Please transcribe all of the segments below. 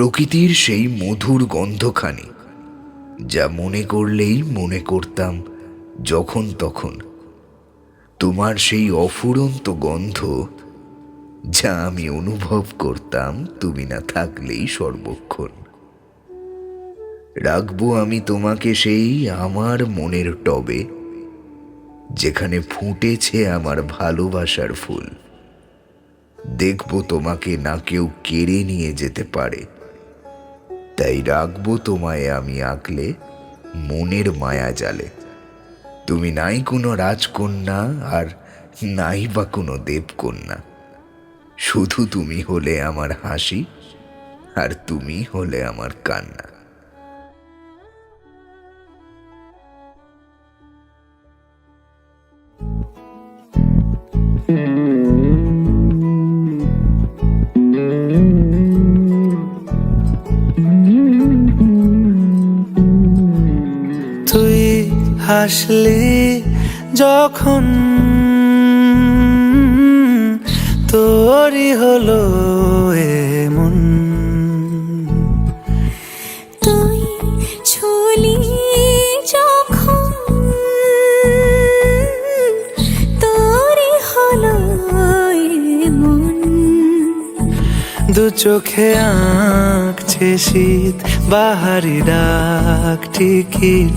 প্রকৃতির সেই মধুর গন্ধখানি, যা মনে করলেই মনে করতাম যখন তখন। তোমার সেই অফুরন্ত গন্ধ, যা আমি অনুভব করতাম তুমি না থাকলেই সর্বক্ষণ। রাখব আমি তোমাকে সেই আমার মনের টবে, যেখানে ফুটেছে আমার ভালোবাসার ফুল। দেখব তোমাকে না কেউ কেড়ে নিয়ে যেতে পারে। তাই রাখব তোমায় আমি আঁকলে মনের মায়া জালে। তুমি নাই কোনো রাজকন্যা আর নাই বা কোনো দেবকন্যা। শুধু তুমি হলে আমার হাসি আর তুমি হলে আমার কান্না। তুই হাসলি যখন তোরই হলো এমন। তুই ছুলি যখন তোরই হলো মন দু চোখে আঁকছে শীত বাহারি ডাক টিকিট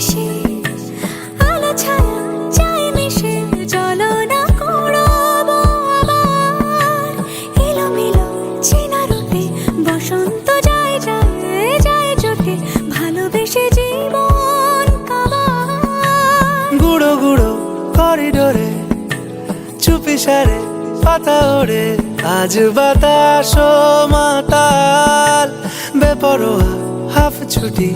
সে আলো ছায়া মিশে চেনা রূপে বসন্ত যায় যায় যায় ভালোবেসে জীবন গুঁড়ো গুঁড়ো করিডোরে, চুপি সারে পাতা ওড়ে। আজ বাতাস মাতাল, বেপরোয়া হাফ ছুটি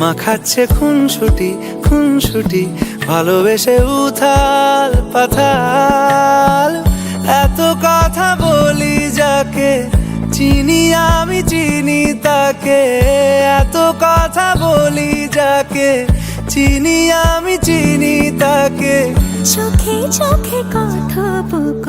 মাখাচ্ছে খুন ছুটি খুন ছুটি ভালোবেসে উথাল পাথাল। এত কথা বলি যাকে, চিনি আমি, চিনি তাকে। এত কথা বলি যাকে, চিনি আমি, চিনি তাকে। চোখে চোখে কথোপকথন